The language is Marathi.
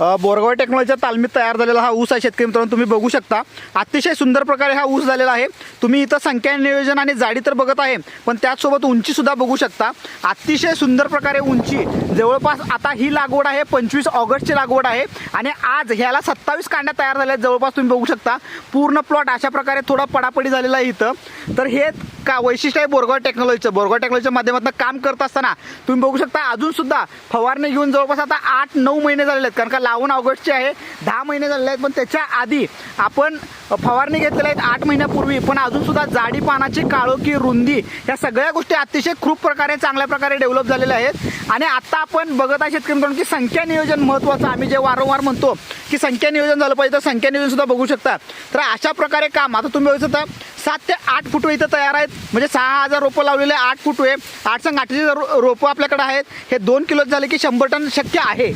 बोरगाव टेक्नॉलॉजीच्या तालमीत तयार झालेला हा ऊस आहे शेतकरी मित्रांनो तुम्ही बघू शकता. अतिशय सुंदर प्रकारे हा ऊस झालेला आहे. तुम्ही इथं संख्या नियोजन आणि जाडी तर बघत आहे पण त्याचसोबत उंचीसुद्धा बघू शकता. अतिशय सुंदर प्रकारे उंची. जवळपास आता ही लागवड आहे पंचवीस ऑगस्टची लागवड आहे आणि आज ह्याला सत्तावीस कांड्या तयार झाल्या आहेत. जवळपास तुम्ही बघू शकता. पूर्ण प्लॉट अशा प्रकारे थोडा पडापडी झालेला आहे इथं. तर हे का वैशिष्ट्य आहे बोरगाव टेक्नॉलॉजीचं. बोरगाव टेक्नॉलॉजीच्या माध्यमातून काम करत असताना तुम्ही बघू शकता अजून सुद्धा फवारणी घेऊन जवळपास आता आठ नऊ महिने झालेले आहेत. कारण का लावून ऑगस्टचे आहे. दहा महिने झालेले आहेत पण त्याच्या आधी आपण फवारणी घेतलेल्या आहेत आठ महिन्यापूर्वी. पण अजून सुद्धा जाडी पानाची काळोखी रुंदी या सगळ्या गोष्टी अतिशय खूप प्रकारे चांगल्या प्रकारे डेव्हलप झालेल्या आहेत. आणि आता आपण बघत आहे शेतकरी मित्रांनो की संख्या नियोजन महत्त्वाचं. आम्ही जे वारंवार म्हणतो की संख्या नियोजन झालं पाहिजे तर संख्या नियोजन सुद्धा बघू शकता. तर अशा प्रकारे काम आता तुम्ही बघू शकता सात ते आठ फुटवे इथं तयार आहेत. म्हणजे सहा हजार रोपं लावलेले आठ फुटवे. आठ संघ आठशे रो रोपं आपल्याकडे आहेत. हे दोन किलो झाले की शंभर टन शक्य आहे.